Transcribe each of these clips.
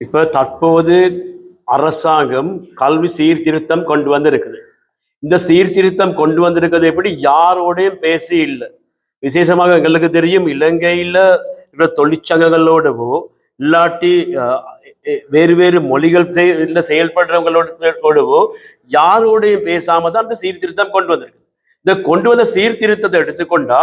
இப்ப தற்போது அரசாங்கம் கல்வி சீர்திருத்தம் கொண்டு வந்திருக்குது. இந்த சீர்திருத்தம் கொண்டு வந்திருக்கிறது எப்படி? யாரோடையும் பேசி இல்லை. விசேஷமாக எங்களுக்கு தெரியும் இலங்கையில இருக்கிற தொழிற்சங்கங்களோடவோ இல்லாட்டி அஹ், வேறு வேறு மொழிகள் செய்- இல்லை செயல்படுறவங்களோடவோ யாரோடையும் பேசாம தான் இந்த சீர்திருத்தம் கொண்டு வந்திருக்கு. இந்த கொண்டு வந்த சீர்திருத்தத்தை எடுத்துக்கொண்டா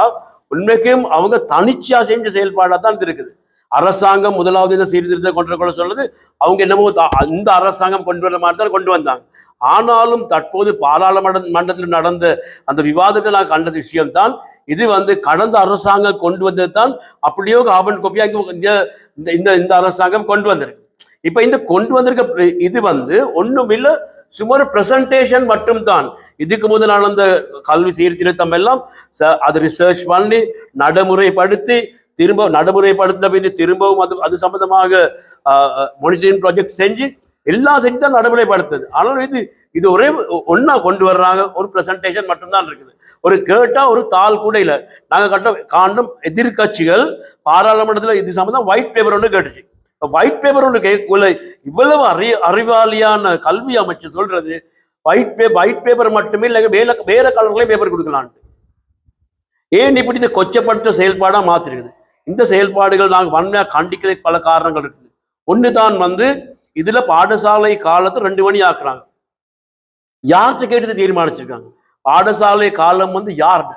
உண்மைக்கும் அவங்க தனிச்சா செஞ்ச செயல்பாடாக தான் இருக்குது. அரசாங்கம் முதலாவது இந்த சீர்திருத்தம் கொண்டு கொள்ள சொல்லுது அவங்க என்னமோ த- இந்த அரசாங்கம் கொண்டு வர மாதிரி தான் கொண்டு வந்தாங்க. ஆனாலும் தற்போது பாராளுமன்ற மன்றத்தில் நடந்த அந்த விவாதத்தில் நான் கண்ட விஷயம்தான். இது வந்து கடந்த அரசாங்கம் கொண்டு வந்தது தான் அப்படியோ காபன் கோப்பியா இந்த இந்த- இந்த இந்த அரசாங்கம் கொண்டு வந்திருக்கு. இப்போ இந்த கொண்டு வந்திருக்க இது வந்து ஒன்றுமில்லை இல்ல சுமார் பிரசன்டேஷன் மட்டும்தான். இதுக்கு முதல் நடந்த கல்வி சீர்திருத்தம் எல்லாம் ச- அது ரிசர்ச் பண்ணி நடைமுறைப்படுத்தி திரும்ப நடைமுறைப்படுத்தின பின் திரும்பவும் அது அது சம்பந்தமாக மானிட்டரிங் ப்ராஜெக்ட் செஞ்சு எல்லாம் செஞ்சு தான் நடைமுறைப்படுத்துது. ஆனால் இது இது ஒரே ஒன்றா கொண்டு வர்றாங்க. ஒரு ப்ரெசன்டேஷன் மட்டும்தான் இருக்குது. ஒரு கேட்டால் ஒரு தாள் கூட இல்லை. நாங்கள் கட்ட காண்டும் எதிர்க்கட்சிகள் பாராளுமன்றத்தில் இது சம்மந்தம் ஒயிட் பேப்பர் ஒன்று கேட்டுச்சு. ஒயிட் பேப்பர் ஒன்று கேட்கல இவ்வளவு அறி அறிவாளியான கல்வி அமைச்சு சொல்றது ஒயிட் பே ஒயிட் பேப்பர் மட்டுமே இல்லை வேற வேற கலர்களையும் பேப்பர் கொடுக்கலான்ட்டு. ஏன் இப்படி இது கொச்சப்பட்ட செயல்பாடாக மாற்றிருக்குது இந்த செயல்பாடுகள் நாங்கள் வன்மையாக கண்டிக்கிறதுக்கு பல காரணங்கள் இருக்குது. ஒன்று தான் வந்து இதுல பாடசாலை காலத்தை ரெண்டு மணி ஆக்குறாங்க. யார்கிட்ட கேட்டு தீர்மானிச்சிருக்காங்க? பாடசாலை காலம் வந்து யார்கிட்ட?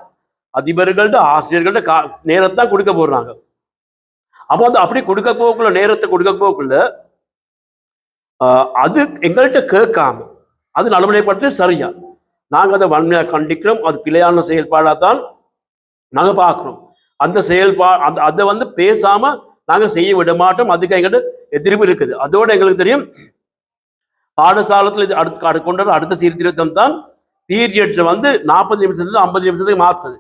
அதிபர்கள்ட்ட ஆசிரியர்கள்ட்ட கா நேரத்தை தான் கொடுக்க போடுறாங்க அப்போ வந்து அப்படி கொடுக்க போக்குள்ள நேரத்தை கொடுக்க போக்குள்ள ஆஹ், அது எங்கள்கிட்ட கேட்காம அது நடைமுறைப்பட்டு சரியா? நாங்கள் அதை வன்மையாக கண்டிக்கிறோம் அது பிழையான செயல்பாடாக தான் நாங்கள் பார்க்குறோம். அந்த செயல்பா அந்த அதை வந்து பேசாம நாங்கள் செய்ய விட மாட்டோம். அதுக்கு எங்கிட்ட எதிர்ப்பு இருக்குது. அதோட எங்களுக்கு தெரியும். பாடசாலத்தில் இது அடுத்து அடுத்து கொண்டாடு அடுத்த சீர்திருத்தம் தான் பீரியட்ஸை வந்து நாற்பது நிமிஷத்துக்கு ஐம்பது நிமிஷத்துக்கு மாற்றுறது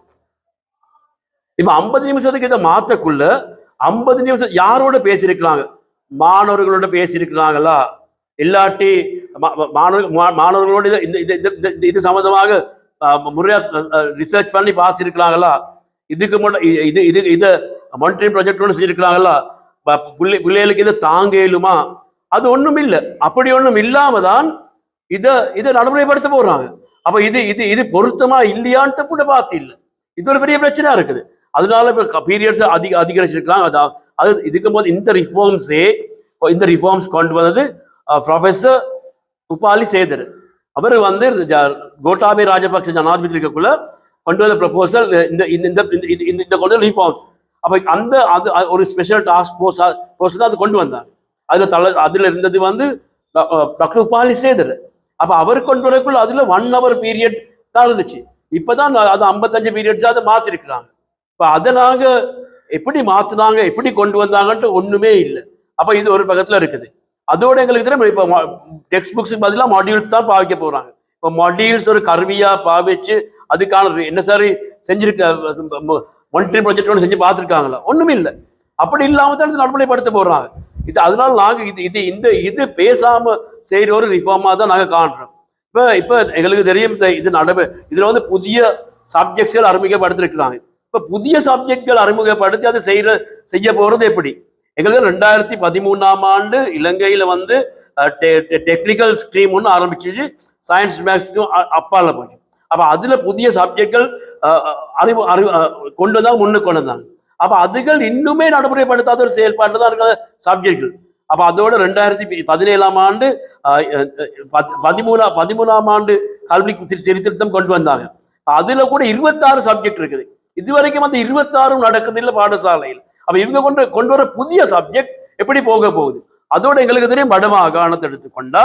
இப்போ ஐம்பது நிமிஷத்துக்கு இதை மாற்றக்குள்ள ஐம்பது நிமிஷம் யாரோட பேசியிருக்கிறாங்க? மாணவர்களோட பேசியிருக்கிறாங்களா? இல்லாட்டி மா- மா- மாணவர்களோட இந்த இது- இது- இது- சம்பந்தமாக ரிசர்ச் பண்ணி பாஸ் இருக்கிறாங்களா இதுக்கு முன்ன இது இது இது மானிட்டரிங் ப்ராஜெக்ட் ஒன்று செஞ்சுருக்கிறாங்களா ப- பிள்ளை பிள்ளைகளுக்கு இதை தாங்க இயலுமா? அது ஒன்றும் இல்லை. அப்படி ஒன்றும் இல்லாம தான் இதை இதை நடைமுறைப்படுத்த போறாங்க. அப்போ இது இது இது பொருத்தமா இல்லையான்ட்டு கூட பார்த்து இல்லை இது ஒரு பெரிய பிரச்சனையா இருக்குது. அதனால இப்போ பீரியட்ஸ் அதிக அதிகரிச்சிருக்கலாம் அதான் அது இதுக்கும் போது இந்த ரிஃபார்ம்ஸே இந்த ரிஃபார்ம்ஸ் கொண்டு வந்தது ப்ரொஃபஸர் உபாலி சேதர். அவர் வந்து ஜ- கோட்டாபய ராஜபக்ச ஜனாதிபதி இருக்கக்குள்ள கொண்டு வந்த ப்ரப்போசல் இந்த இந்த இந்த இந்த- இந்த கொண்டு ரிஃபார்ம்ஸ் அப்போ அந்த அது அது ஒரு ஸ்பெஷல் டாஸ்க் ஃபோர்ஸ் ஃபோர்ஸ் தான் அது கொண்டு வந்தாங்க. அதில் தலை அதில் இருந்தது வந்து டாக்டர் உபாலி சேதர் அப்போ அவர் கொண்டு வரக்குள்ள அதில் ஒன் ஹவர் பீரியட் தான் இருந்துச்சு. இப்போ தான் அது ஐம்பத்தஞ்சு பீரியட்ஸ் அதை மாற்றிருக்கிறாங்க இப்போ அதை நாங்கள் எப்படி மாற்றினாங்க எப்படி கொண்டு வந்தாங்கன்ட்டு ஒன்றுமே இல்லை. அப்போ இது ஒரு பக்கத்தில் இருக்குது. அதோட எங்களுக்கு தெரியும் இப்போ டெக்ஸ்ட் புக்ஸுக்கு பதிலாக மாடியூல்ஸ் தான் பாவிக்க போகிறாங்க இப்போ மொடியில்ஸ் ஒரு கருவியாக பாவிச்சு அதுக்கான என்ன சாரி செஞ்சிருக்க மானிட்டரிங் ப்ராஜெக்ட் ஒன்று செஞ்சு பார்த்துருக்காங்களா ஒண்ணுமே இல்லை. அப்படி இல்லாமல் தான் இது நடைமுறைப்படுத்த போடுறாங்க இது அதனால நாங்கள் இது இது இந்த இது பேசாமல் செய்கிற ஒரு ரிஃபார்மாக தான் நாங்கள் காண்றோம். இப்போ இப்போ எங்களுக்கு தெரியும் இந்த இது நடவு இதில் வந்து புதிய சப்ஜெக்ட்ஸ்கள் அறிமுகப்படுத்திருக்கிறாங்க. இப்போ புதிய சப்ஜெக்ட்கள் அறிமுகப்படுத்தி அதை செய்கிற செய்ய போகிறது எப்படி? எங்களுக்கு ரெண்டாயிரத்தி பதிமூணாம் ஆண்டு இலங்கையில் வந்து டெக்னிக்கல் ஸ்ட்ரீம் ஒன்று ஆரம்பிச்சிச்சு சயின்ஸ் மேக்ஸுக்கும் அப்பால போச்சு அப்போ அதில் புதிய சப்ஜெக்ட்கள் அறிவு அறிவு கொண்டு வந்தாங்க முன்னே கொண்டு வந்தாங்க அப்போ அதுகள் இன்னுமே நடைமுறைப்படுத்தாத ஒரு செயல்பாடு தான் இருக்கிற சப்ஜெக்ட்கள் அப்போ அதோட ரெண்டாயிரத்தி பதினேழாம் ஆண்டு பத்- பதிமூணா பதிமூணாம் ஆண்டு கல்வி சீர்திருத்தம் கொண்டு வந்தாங்க அதில் கூட இருபத்தாறு சப்ஜெக்ட் இருக்குது இதுவரைக்கும் அந்த இருபத்தாறும் நடக்குது இல்லை பாடசாலையில் அப்போ இவங்க கொண்டு கொண்டு வர புதிய சப்ஜெக்ட் எப்படி போக போகுது அதோட எங்களுக்கு தெரியும் வடமாகாணத்தை எடுத்துக்கொண்டா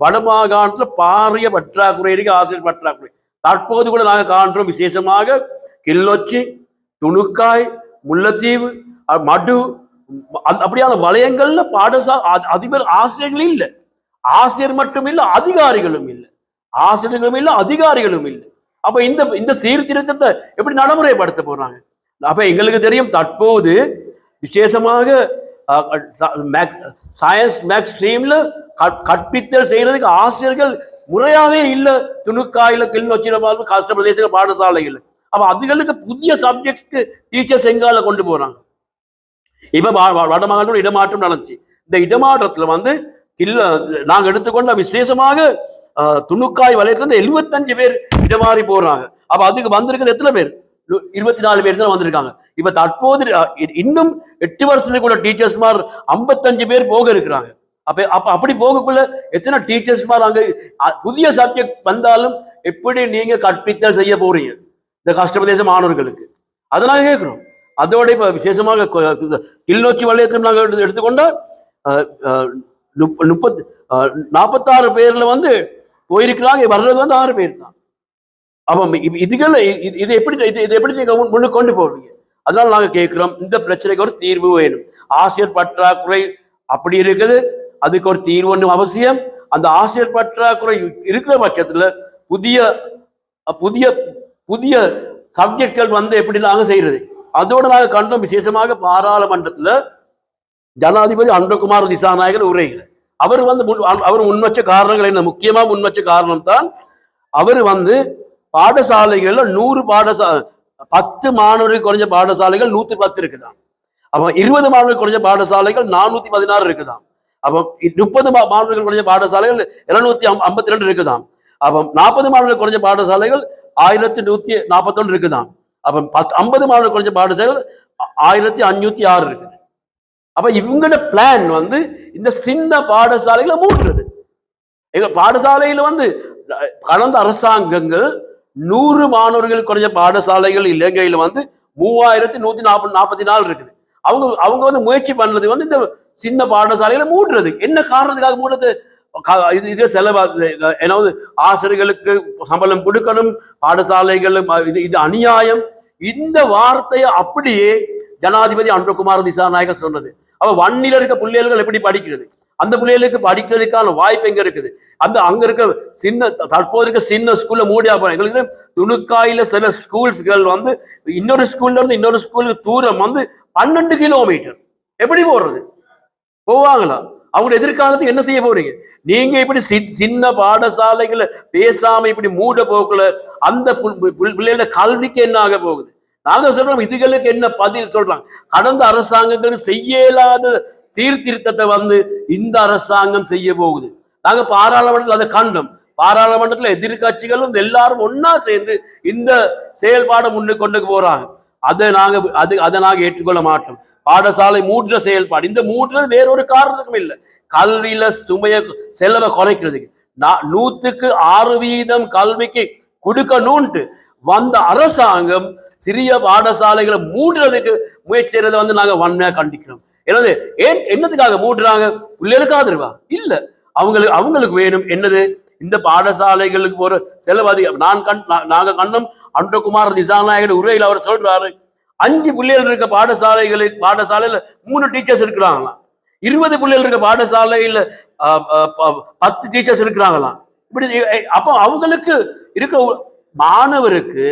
வடமாகாணத்துல பாரிய பற்றாக்குறை இருக்கு ஆசிரியர் பற்றாக்குறை. தற்போது கூட நாங்கள் காண்றோம் விசேஷமாக கிள்ளொச்சி துணுக்காய் முல்லைத்தீவு மடு அந்த- அப்படியான வலயங்கள்ல பாடசா அதிபர் ஆசிரியர்களும் இல்லை. ஆசிரியர் மட்டும் இல்லை அதிகாரிகளும் இல்லை. ஆசிரியர்களும் இல்லை அதிகாரிகளும் இல்லை. அப்ப இந்த இந்த சீர்திருத்தத்தை எப்படி நடைமுறைப்படுத்த போறாங்க? அப்ப எங்களுக்கு தெரியும் தற்போது விசேஷமாக சயின்ஸ் மேக்ஸ் ஸ்ட்ரீம்ல கற்பித்தல் செய்யறதுக்கு ஆசிரியர்கள் முறையாகவே இல்லை. துணுக்காயில் கிளிநொச்சியில கஷ்ட பிரதேச பாடசாலைகள். அப்போ அதுகளுக்கு புதிய சப்ஜெக்ட்க்கு டீச்சர்ஸ் எங்கால கொண்டு போறாங்க? இப்போ வ- வடமாகாணம் இடமாற்றம் நடந்துச்சு. இந்த இடமாற்றத்தில் வந்து கில்ல நாங்கள் எடுத்துக்கொண்ட விசேஷமாக துணுக்காய் துணுக்காய் வலையிலிருந்து எழுபத்தஞ்சு பேர் இடமாறி போறாங்க. அப்போ அதுக்கு வந்திருக்கிறது எத்தனை பேர்? இருபத்தி நாலு பேர் தான் வந்திருக்காங்க. இப்ப தற்போது இன்னும் எட்டு வருஷத்துக்கு கூட டீச்சர்ஸ் ஐம்பத்தஞ்சு பேர் போக இருக்கிறாங்க. அப்ப அப்ப அப்படி போகக்குள்ள எத்தனை டீச்சர்ஸ் மாதிரி அங்க புதிய சப்ஜெக்ட் வந்தாலும் எப்படி நீங்க கற்பித்தல் செய்ய போறீங்க? இந்த கஷ்டப்பிரதேச மாணவர்களுக்கு. அதனால கேட்கிறோம். அதோட இப்ப விசேஷமாக கிளிநொச்சி வலயத்திலும் நாங்கள் எடுத்துக்கொண்டா முப்பத் நாற்பத்தாறு பேர்ல வந்து போயிருக்கிறாங்க. வர்றது வந்து ஆறு பேர் தான். ஆமாம் இதுகள் இது இது எப்படி இது இது எப்படி நீங்கள் முன்னு கொண்டு போவீங்க? அதனால நாங்கள் கேட்குறோம் இந்த பிரச்சனைக்கு ஒரு தீர்வு வேணும். ஆசிரியர் பற்றாக்குறை அப்படி இருக்குது அதுக்கு ஒரு தீர்வு ஒன்றும் அவசியம். அந்த ஆசிரியர் பற்றாக்குறை இருக்கிற பட்சத்தில் புதிய புதிய புதிய சப்ஜெக்ட்கள் வந்து எப்படி நாங்கள் செய்கிறது அதோடு நாங்கள் கண்டோம் விசேஷமாக பாராளுமன்றத்தில் ஜனாதிபதி அன்பகுமார் திசாநாயகர் உரையில். அவர் வந்து முன் அவர் முன்வச்ச காரணங்கள் என்ன? முக்கியமாக முன்வச்ச காரணம் தான் அவர் வந்து பாடசாலைகள்ல நூறு பாடசா பத்து மாணவர்கள் குறைஞ்ச பாடசாலைகள் நூத்தி பத்து இருக்குதாம். அப்போ இருபது மாணவர்கள் குறைஞ்ச பாடசாலைகள் நானூத்தி பதினாறு இருக்குதான் அப்போ முப்பது மா- மாணவர்கள் குறைஞ்ச பாடசாலைகள் இருநூத்தி ஐம்பத்தி ரெண்டு இருக்குதாம். அப்போ நாற்பது மாணவர்கள் குறைஞ்ச பாடசாலைகள் ஆயிரத்தி நூத்தி நாற்பத்தொன்று இருக்குதான் அப்போ பத்து ஐம்பது மாணவர்கள் குறைஞ்ச பாடசாலைகள் ஆயிரத்தி அஞ்சூத்தி ஆறு இருக்குது. அப்ப இவங்களோட பிளான் வந்து இந்த சின்ன பாடசாலைகளை மூடுறது. எங்க பாடசாலையில வந்து கடந்த அரசாங்கங்கள் நூறு மாணவர்கள் குறைஞ்ச பாடசாலைகள் இலங்கையில் வந்து மூவாயிரத்தி நூத்தி நாற்பது நாற்பத்தி நாலு இருக்குது. அவங்க அவங்க வந்து முயற்சி பண்ணது வந்து இந்த சின்ன பாடசாலைகளை மூடுறது. என்ன காரணத்துக்காக மூடுறது? இது இது செலவா ஏதாவது ஆசிரியர்களுக்கு சம்பளம் கொடுக்கணும் பாடசாலைகளும் இது இது அநியாயம். இந்த வார்த்தையை அப்படியே ஜனாதிபதி அன்புகுமார் திசாநாயகர் சொன்னது. அவ வன்னில இருக்க பிள்ளைகள் எப்படி படிக்கிறது? அந்த பிள்ளைகளுக்கு படிக்கிறதுக்கான வாய்ப்பு எங்க இருக்குது? அந்த அங்க இருக்க சின்ன தற்போது இருக்க சின்ன ஸ்கூல்ல மூடியா போறாங்க எங்களுக்கு துணுக்காயில சில ஸ்கூல்ஸ்கள் வந்து இன்னொரு ஸ்கூல்ல இருந்து இன்னொரு ஸ்கூலுக்கு தூரம் வந்து பன்னெண்டு கிலோமீட்டர் எப்படி போறது? போவாங்களா? அவங்க எதிர்காலத்துக்கு என்ன செய்ய போறீங்க? நீங்க இப்படி சி- சின்ன பாடசாலைகளை பேசாம இப்படி மூட போக்குல அந்த பிள்ளைகளோட கல்விக்கு என்ன ஆக போகுது? நாங்க சொல்றோம் இதுகளுக்கு என்ன பதில் சொல்றாங்க? கடந்த அரசாங்கங்கள் செய்ய இயலாத தீர்த்திருத்தத்தை வந்து இந்த அரசாங்கம் செய்ய போகுது. நாங்க பாராளுமன்றத்தில் அதை கண்டோம். பாராளுமன்றத்தில் எதிர்கட்சிகளும் எல்லாரும் ஒன்னா சேர்ந்து இந்த செயல்பாடை முன்னு கொண்டு போறாங்க. அதை நாங்க அது அதை நாங்க ஏற்றுக்கொள்ள மாட்டோம். பாடசாலை மூடுற செயல்பாடு. இந்த மூடுறது வேற ஒரு காரணத்துக்கும் இல்லை. கல்வியில சுமைய செலவை குறைக்கிறதுக்கு. நான் நூத்துக்கு ஆறு வீதம் கல்விக்கு கொடுக்கணும்ட்டு வந்த அரசாங்கம் சிறிய பாடசாலைகளை மூடுறதுக்கு முயற்சி செய்யறதை வந்து நாங்க வன்மையா கண்டிக்கிறோம். என்னது? ஏன் என்னத்துக்காக மூடுறாங்க? பிள்ளைகளுக்காக தருவா? இல்ல. அவங்களுக்கு அவங்களுக்கு வேணும் என்னது? இந்த பாடசாலைகளுக்கு ஒரு செலவு அதிகம் நான் கண் நாங்க கண்டோம் அன்றகுமார் திசாநாயகர் உரையில் அவர் சொல்றாரு. அஞ்சு பிள்ளைகள் இருக்க பாடசாலைகளுக்கு பாடசாலையில மூணு டீச்சர்ஸ் இருக்கிறாங்களாம் இருபது பிள்ளைகள் இருக்க பாடசாலையில பத்து டீச்சர்ஸ் இருக்கிறாங்களாம் இப்படி அப்போ அவங்களுக்கு இருக்க மாணவருக்கு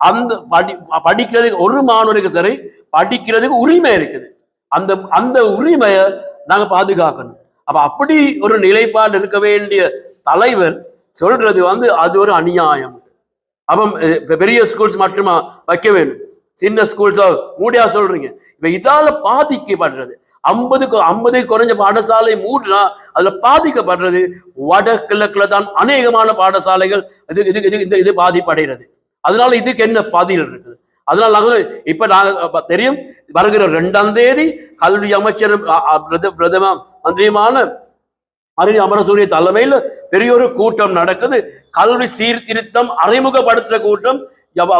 அந்த படி படிக்கிறதுக்கு ஒரு மாணவருக்கு சரி படிக்கிறதுக்கு உரிமை இருக்குது. அந்த அந்த உரிமையை நாங்க பாதுகாக்கணும். அப்ப அப்படி ஒரு நிலைப்பாடு இருக்க வேண்டிய தலைவர் சொல்றது வந்து அது ஒரு அநியாயம். அப்ப பெரிய ஸ்கூல்ஸ் மட்டுமா வைக்க வேண்டும் சின்ன ஸ்கூல்ஸோ மூடியா சொல்றீங்க. இப்ப இதால பாதிக்கப்படுறது. ஐம்பதுக்கு ஐம்பது குறைஞ்ச பாடசாலை மூடுனா அதுல பாதிக்கப்படுறது வடகிழக்குல தான் அநேகமான பாடசாலைகள் இது இது இது இந்த இது பாதிப்படைகிறது. அதனால இதுக்கு என்ன பாதிகள் இருக்குது? அதனால நாங்கள் இப்ப நாங்கள் தெரியும் வருகிற ரெண்டாம் தேதி கல்வி அமைச்சர் பிரதம மந்திரியுமான அருணி அமரசூரிய தலைமையில் பெரிய ஒரு கூட்டம் நடக்குது. கல்வி சீர்திருத்தம் அறிமுகப்படுத்துகிற கூட்டம்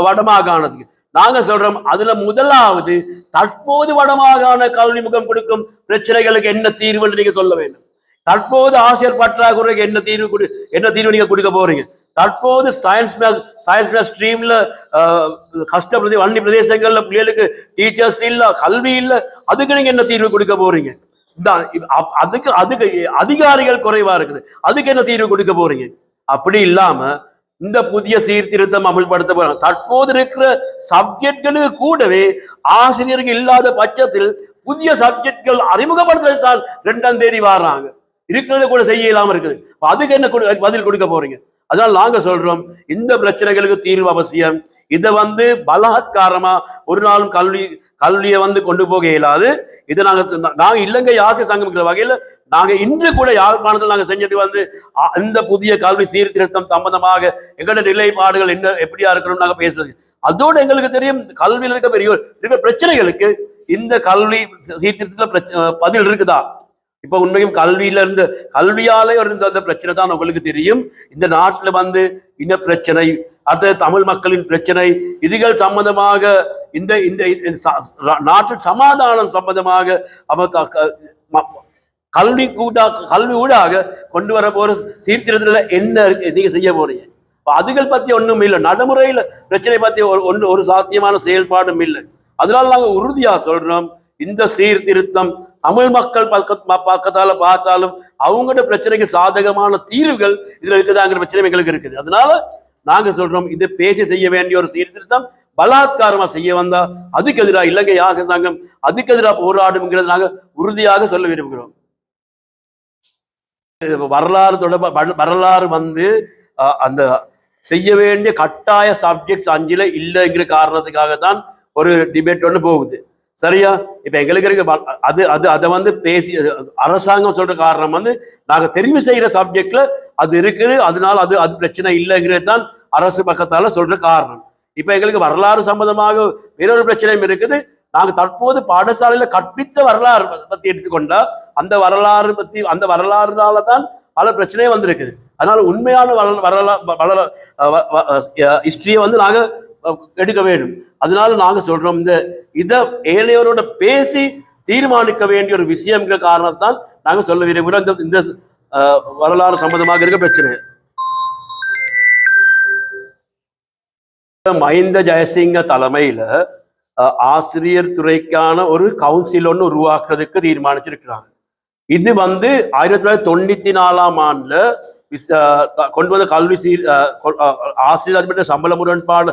வடமாகாணத்துக்கு. நாங்க சொல்றோம் அதுல முதலாவது தற்போது வடமாகாண கல்வி முகம் கொடுக்கும் பிரச்சனைகளுக்கு என்ன தீர்வுன்னு நீங்க சொல்ல வேண்டும். தற்போது ஆசிரியர் பற்றாக்குறைக்கு என்ன தீர்வு கொடு என்ன தீர்வு நீங்க கொடுக்க போறீங்க? தற்போது சயின்ஸ் மேத் சயின்ஸ் மேத் ஸ்ட்ரீம்ல கஷ்டப்பிரதே வன்னி பிரதேசங்கள்ல பிள்ளைகளுக்கு டீச்சர்ஸ் இல்ல கல்வி இல்ல அதுக்கு நீங்க என்ன தீர்வு கொடுக்க போறீங்க? இதான் இது அப்- அதுக்கு அதுக்கு அதிகாரிகள் குறைவா இருக்குது. அதுக்கு என்ன தீர்வு கொடுக்க போறீங்க? அப்படி இல்லாம இந்த புதிய சீர்திருத்தம் அமல்படுத்த போறாங்க. தற்போது இருக்கிற சப்ஜெக்ட்களுக்கு கூடவே ஆசிரியர்கள் இல்லாத பட்சத்தில் புதிய சப்ஜெக்ட்கள் அறிமுகப்படுத்துறது தான் ரெண்டாம் தேதி வர்றாங்க. இருக்கிறத கூட செய்ய இல்லாமல் இருக்குது. அதுக்கு என்ன கொடு- பதில் கொடுக்க போறீங்க? அதனால நாங்க சொல்றோம் இந்த பிரச்சனைகளுக்கு தீர்வு அவசியம். இதை வந்து பலாத்காரமா ஒரு நாளும் கல்வி கல்வியை வந்து கொண்டு போக இயலாது. இதை நாங்க நாங்கள் நாங்க இலங்கை ஆசிரியர் சங்கம்ங்கிற வகையில் நாங்க இன்று கூட யாழ்ப்பாணத்தில் நாங்க செஞ்சது வந்து அ- இந்த புதிய கல்வி சீர்திருத்தம் சம்பந்தமாக எங்களோட நிலைப்பாடுகள் என்ன எப்படியா இருக்கணும் நாங்க பேசுறது. அதோட எங்களுக்கு தெரியும் கல்வியில் இருக்க பெரிய இருக்கிற பிரச்சனைகளுக்கு இந்த கல்வி சீர்திருத்தத்தில் பதில் இருக்குதா? இப்ப உண்மையும் கல்வியில இருந்து கல்வியாலே இருந்த அந்த பிரச்சனை தான் உங்களுக்கு தெரியும். இந்த நாட்டில் வந்து இன பிரச்சனை அடுத்தது தமிழ் மக்களின் பிரச்சனை இதுகள் சம்பந்தமாக இந்த இந்த நாட்டில் சமாதானம் சம்பந்தமாக அவர் கல்வி கூட்டா கல்வி ஊடாக கொண்டு வர போற சீர்திருத்தத்துல என்ன இருக்கு நீங்க செய்ய போறீங்க? அதுகள் பத்தி ஒண்ணும் இல்லை. நடைமுறையில பிரச்சனை பத்தி ஒரு ஒன்று ஒரு சாத்தியமான செயல்பாடும் இல்லை. அதனால நாங்கள் உறுதியா சொல்றோம். இந்த சீர்திருத்தம் தமிழ் மக்கள் பக்க ப- பக்கத்தால பார்த்தாலும் அவங்களோட பிரச்சனைக்கு சாதகமான தீர்வுகள் இதுல இருக்குதாங்கிற பிரச்சனை எங்களுக்கு இருக்குது. அதனால நாங்க சொல்றோம் இது பேசி செய்ய வேண்டிய ஒரு சீர்திருத்தம் பலாத்காரமா செய்ய வந்தா அதுக்கு எதிராக இலங்கை ஆசிரியர் சங்கம் அதுக்கு எதிராக போராடும்ங்கிறது நாங்க உறுதியாக சொல்ல விரும்புகிறோம். வரலாறு தொடர்பாக வரலாறு வந்து அந்த செய்ய வேண்டிய கட்டாய சப்ஜெக்ட்ஸ் அஞ்சில இல்லைங்கிற காரணத்துக்காக தான் ஒரு டிபேட் ஒன்று போகுது. சரியா? இப்ப எங்களுக்கு இருக்க அது அது அதை வந்து பேசி அரசாங்கம் சொல்ற காரணம் வந்து நாங்க தெரிவு செய்யற சப்ஜெக்ட்ல அது இருக்குது. அதனால அது அது பிரச்சனை இல்லைங்கிறது தான் அரசு பக்கத்தால சொல்ற காரணம். இப்ப எங்களுக்கு வரலாறு சம்பந்தமாக வேறொரு பிரச்சனையும் இருக்குது. நாங்கள் தற்போது பாடசாலையில கற்பித்த வரலாறு பத்தி எடுத்துக்கொண்டா அந்த வரலாறு பத்தி அந்த வரலாறுனால தான் பல பிரச்சனையும் வந்திருக்குது. அதனால உண்மையான வரலா வரலா ஹிஸ்டரியை வந்து நாங்கள் எடுக்க வேண்டும். அதனால நாங்க சொல்றோம் இந்த இத ஏழையோரோட பேசி தீர்மானிக்க வேண்டிய ஒரு விஷயம்ங்கிற காரணத்தால் நாங்க சொல்ல விரும்புகிறோம். இந்த இந்த வரலாறு சம்பந்தமாக இருக்க பிரச்சனை. மஹிந்த ஜெயசிங்க தலைமையில ஆசிரியர் துறைக்கான ஒரு கவுன்சில் ஒன்று உருவாக்குறதுக்கு தீர்மானிச்சிருக்கிறாங்க. இது வந்து ஆயிரத்தி தொள்ளாயிரத்தி தொண்ணூத்தி நாலாம் ஆண்டுல கொண்டு வந்த கல்வி சீர் கொ- ஆசிரியர் அதிபர் சம்பள முரண்பாடு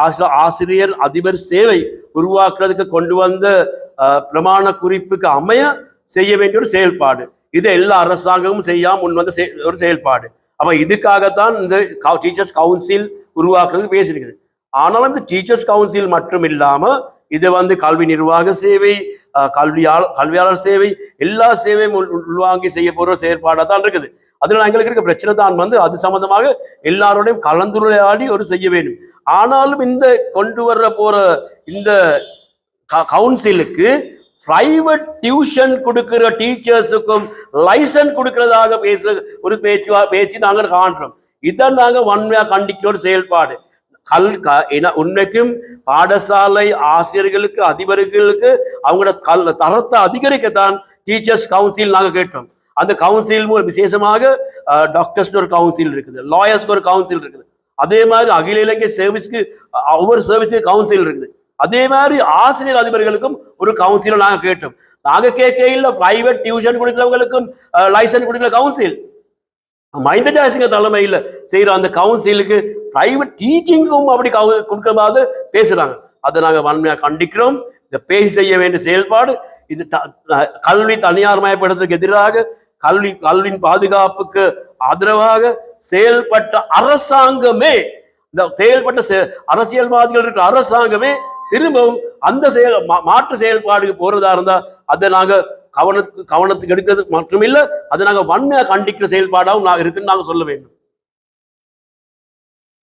ஆசிரியர் ஆசிரியர் அதிபர் சேவை உருவாக்குறதுக்கு கொண்டு வந்த பிரமாண குறிப்புக்கு அமைய செய்ய வேண்டிய ஒரு செயல்பாடு இது எல்லா அரசாங்கமும் செய்யாம முன் வந்த ஒரு செயல்பாடு அப்ப இதுக்காகத்தான் இந்த டீச்சர்ஸ் கவுன்சில் உருவாக்குறதுக்கு பேசியிருக்குது ஆனாலும் இந்த டீச்சர்ஸ் கவுன்சில் மட்டும் இல்லாமல் இது வந்து கல்வி நிர்வாக சேவை கல்வியாளர் கல்வியாளர் சேவை எல்லா சேவையும் உள்- உள்வாங்கி செய்ய போகிற செயற்பாடாக தான் இருக்குது. அதில் எங்களுக்கு இருக்க பிரச்சனை தான் வந்து அது சம்பந்தமாக எல்லாரோடையும் கலந்துரையாடி ஒரு செய்ய வேண்டும். ஆனாலும் இந்த கொண்டு வர போற இந்த கவுன்சிலுக்கு பிரைவேட் டியூஷன் கொடுக்கிற டீச்சர்ஸுக்கும் லைசன்ஸ் கொடுக்கிறதாக பேசுற ஒரு பேச்சு பேச்சு நாங்கள் காண்றோம். இதை நாங்கள் வன்மையாக கண்டிக்கிற ஒரு செயல்பாடு. கல் க- உண்மைக்கும் பாடசாலை ஆசிரியர்களுக்கு அதிபர்களுக்கு அவங்களோட கல் தரத்தை அதிகரிக்கத்தான் டீச்சர்ஸ் கவுன்சில் நாங்கள் கேட்டோம். அந்த கவுன்சில் மூலம் விசேஷமாக டாக்டர்ஸ்க்கு ஒரு கவுன்சில் இருக்குது லாயர்ஸ்க்கு ஒரு கவுன்சில் இருக்குது. அதே மாதிரி அகில இலங்கை சர்வீஸ்க்கு ஒவ்வொரு சர்வீஸுக்கு கவுன்சில் இருக்குது. அதே மாதிரி ஆசிரியர் அதிபர்களுக்கும் ஒரு கவுன்சிலை நாங்கள் கேட்டோம். நாங்க கேட்கையில் பிரைவேட் டியூஷன் கொடுக்கிறவங்களுக்கும் லைசன்ஸ் கொடுக்கிற கவுன்சில் மஹிந்த ஜெயசிங்க தலைமையில் செய்கிற அந்த கவுன்சிலுக்கு பிரைவேட் டீச்சிங்கும் அப்படி கவு- கொடுக்கறது பேசுகிறாங்க அதை நாங்கள் வன்மையாக கண்டிக்கிறோம். இந்த பேசி செய்ய வேண்டிய செயல்பாடு இது த- கல்வி தனியார் தனியார்மயப்படுத்துறதுக்கு எதிராக கல்வி கல்வியின் பாதுகாப்புக்கு ஆதரவாக செயல்பட்ட அரசாங்கமே இந்த செயல்பட்ட செ- அரசியல்வாதிகள் இருக்கிற அரசாங்கமே திரும்பவும் அந்த செயல் மா- மாற்று செயல்பாடுக்கு போறதா இருந்தா அதை நாங்கள் கவனத்துக்கு கவனத்துக்கு எடுக்கிறது மட்டுமில்லை அதை நாங்கள் வன்மையாக கண்டிக்கிற செயல்பாடாகவும் நான் இருக்குன்னு நாங்கள் சொல்ல வேண்டும்.